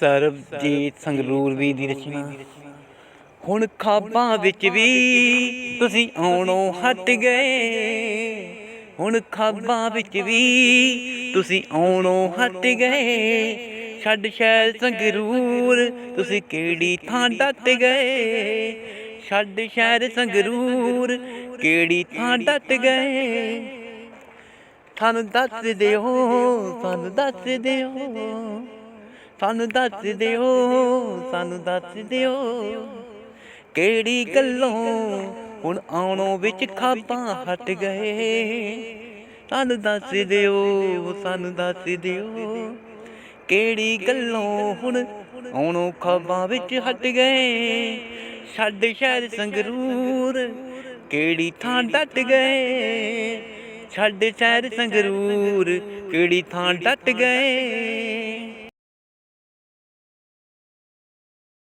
ਸਰਬਜੀਤ ਸੰਗਰੂਰ ਵੀ ਦੀ ਰਚਨਾ। ਹੁਣ ਖਾਬਾਂ ਵਿੱਚ ਵੀ ਤੁਸੀਂ ਆਉਣੋਂ ਹਟ ਗਏ। ਹੁਣ ਖਾਬਾਂ ਵਿੱਚ ਵੀ ਤੁਸੀਂ ਆਉਣੋਂ ਹਟ ਗਏ। ਛੱਡ ਸ਼ਹਿਰ ਸੰਗਰੂਰ, ਤੁਸੀਂ ਕਿਹੜੀ ਥਾਂ ਡੱਟ ਗਏ? ਛੱਡ ਸ਼ਹਿਰ ਸੰਗਰੂਰ, ਕਿਹੜੀ ਥਾਂ ਡੱਟ ਗਏ? ਸਾਨੂੰ ਦੱਸ ਦਿਓ, ਸਾਨੂੰ ਦੱਸ ਦਿਓ। ਸਾਨੂੰ ਦੱਸ ਦਿਓ, ਸਾਨੂੰ ਦੱਸ ਦਿਓ ਕਿਹੜੀ ਗੱਲੋਂ ਹੁਣ ਆਉਣੋਂ ਵਿੱਚ ਖਾਬਾਂ ਹਟ ਗਏ। ਸਾਨੂੰ ਦੱਸ ਦਿਓ, ਸਾਨੂੰ ਦੱਸ ਦਿਓ ਕਿਹੜੀ ਗੱਲੋਂ ਹੁਣ ਆਉਣੋਂ ਖਾਬਾਂ ਵਿੱਚ ਹਟ ਗਏ। ਛੱਡ ਸ਼ਹਿਰ ਸੰਗਰੂਰ, ਕਿਹੜੀ ਥਾਂ ਡੱਟ ਗਏ। ਛੱਡ ਸ਼ਹਿਰ ਸੰਗਰੂਰ, ਕਿਹੜੀ ਥਾਂ ਡੱਟ ਗਏ।